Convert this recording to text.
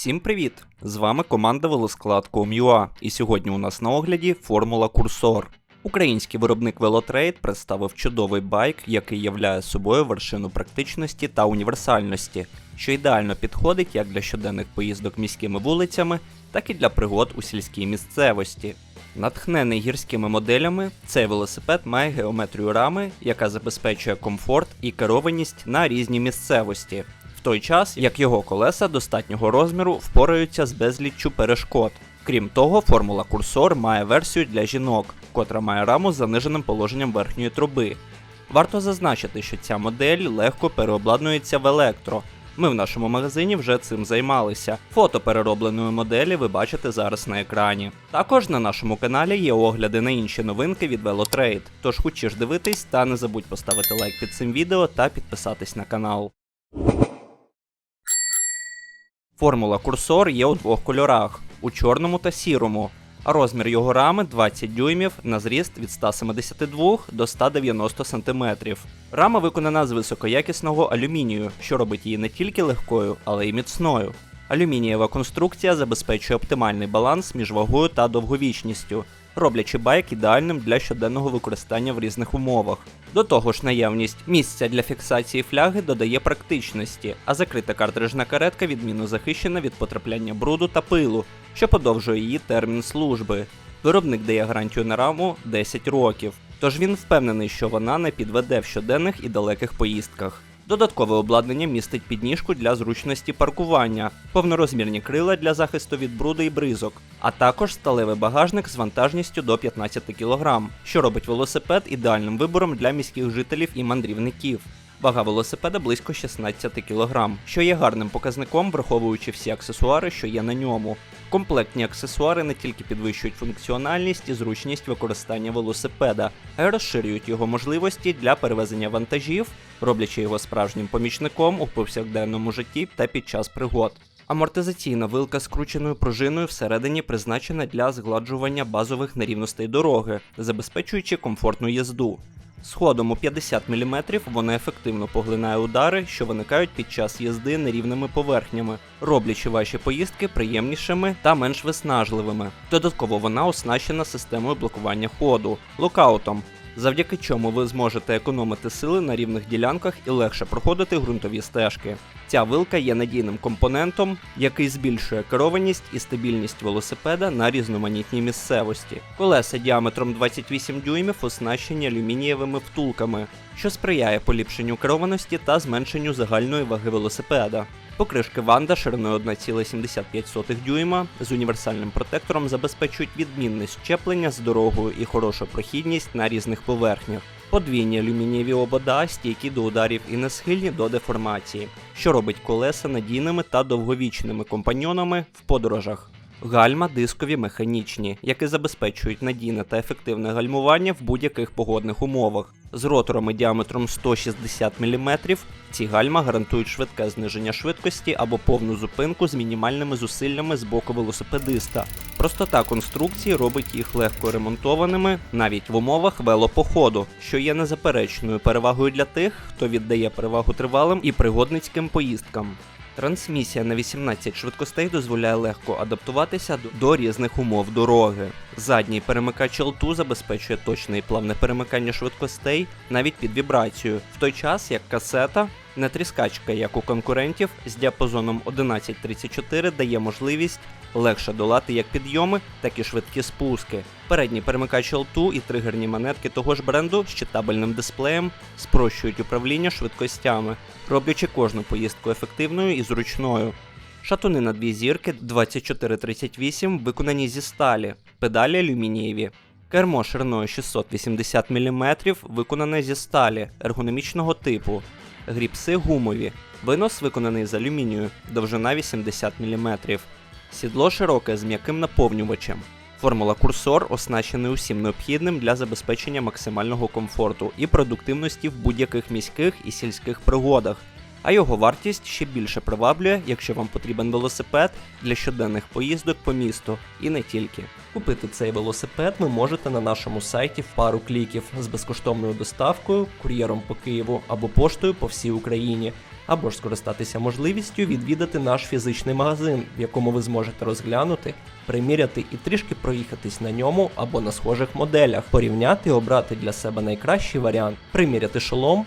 Всім привіт! З вами команда велосклад.com.ua і сьогодні у нас на огляді Формула Курсор. Український виробник Velotrade представив чудовий байк, який являє собою вершину практичності та універсальності, що ідеально підходить як для щоденних поїздок міськими вулицями, так і для пригод у сільській місцевості. Натхнений гірськими моделями, цей велосипед має геометрію рами, яка забезпечує комфорт і керованість на різні місцевості, той час як його колеса достатнього розміру впораються з безліччю перешкод. Крім того, формула курсор має версію для жінок, котра має раму з заниженим положенням верхньої труби. Варто зазначити, що ця модель легко переобладнується в електро. Ми в нашому магазині вже цим займалися. Фото переробленої моделі ви бачите зараз на екрані. Також на нашому каналі є огляди на інші новинки від Velotrade, тож хочеш дивитись та не забудь поставити лайк під цим відео та підписатись на канал. Формула курсор є у двох кольорах у чорному та сірому. А розмір його рами 20 дюймів на зріст від 172 до 190 см. Рама виконана з високоякісного алюмінію, що робить її не тільки легкою, але й міцною. Алюмінієва конструкція забезпечує оптимальний баланс між вагою та довговічністю, роблячи байк ідеальним для щоденного використання в різних умовах. До того ж, наявність місця для фіксації фляги додає практичності, а закрита картриджна каретка відмінно захищена від потрапляння бруду та пилу, що подовжує її термін служби. Виробник дає гарантію на раму 10 років, тож він впевнений, що вона не підведе в щоденних і далеких поїздках. Додаткове обладнання містить підніжку для зручності паркування, повнорозмірні крила для захисту від бруду і бризок, а також сталевий багажник з вантажністю до 15 кг, що робить велосипед ідеальним вибором для міських жителів і мандрівників. Вага велосипеда близько 16 кг, що є гарним показником, враховуючи всі аксесуари, що є на ньому. Комплектні аксесуари не тільки підвищують функціональність і зручність використання велосипеда, а й розширюють його можливості для перевезення вантажів, роблячи його справжнім помічником у повсякденному житті та під час пригод. Амортизаційна вилка з крученою пружиною всередині призначена для згладжування базових нерівностей дороги, забезпечуючи комфортну їзду. З ходом у 50 мм вона ефективно поглинає удари, що виникають під час їзди нерівними поверхнями, роблячи ваші поїздки приємнішими та менш виснажливими. Додатково вона оснащена системою блокування ходу локаутом, завдяки чому ви зможете економити сили на рівних ділянках і легше проходити ґрунтові стежки. Ця вилка є надійним компонентом, який збільшує керованість і стабільність велосипеда на різноманітній місцевості. Колеса діаметром 28 дюймів оснащені алюмінієвими втулками, що сприяє поліпшенню керованості та зменшенню загальної ваги велосипеда. Покришки Ванда шириною 1,75 дюйма з універсальним протектором забезпечують відмінне щеплення з дорогою і хорошу прохідність на різних поверхнях. Подвійні алюмінієві обода стійкі до ударів і не схильні до деформації, що робить колеса надійними та довговічними компаньонами в подорожах. Гальма дискові механічні, які забезпечують надійне та ефективне гальмування в будь-яких погодних умовах. З роторами діаметром 160 мм ці гальма гарантують швидке зниження швидкості або повну зупинку з мінімальними зусиллями з боку велосипедиста. Простота конструкції робить їх легко ремонтованими навіть в умовах велопоходу, що є незаперечною перевагою для тих, хто віддає перевагу тривалим і пригодницьким поїздкам. Трансмісія на 18 швидкостей дозволяє легко адаптуватися до- різних умов дороги. Задній перемикач L2 забезпечує точне і плавне перемикання швидкостей навіть під вібрацію, в той час як касета, не тріскачка, як у конкурентів, з діапазоном 11.34 дає можливість легше долати як підйоми, так і швидкі спуски. Передній перемикач L2 і тригерні монетки того ж бренду з читабельним дисплеєм спрощують управління швидкостями, роблячи кожну поїздку ефективною і зручною. Шатуни на дві зірки 2438 виконані зі сталі, педалі алюмінієві. Кермо шириною 680 мм виконане зі сталі ергономічного типу. Гріпси гумові. Винос виконаний з алюмінію, довжина 80 мм. Сідло широке з м'яким наповнювачем. Формула курсор оснащений усім необхідним для забезпечення максимального комфорту і продуктивності в будь-яких міських і сільських пригодах, а його вартість ще більше приваблює, якщо вам потрібен велосипед для щоденних поїздок по місту і не тільки. Купити цей велосипед ви можете на нашому сайті в пару кліків з безкоштовною доставкою, кур'єром по Києву або поштою по всій Україні. або ж скористатися можливістю відвідати наш фізичний магазин, в якому ви зможете розглянути, приміряти і трішки проїхатись на ньому або на схожих моделях, порівняти і обрати для себе найкращий варіант, приміряти шолом.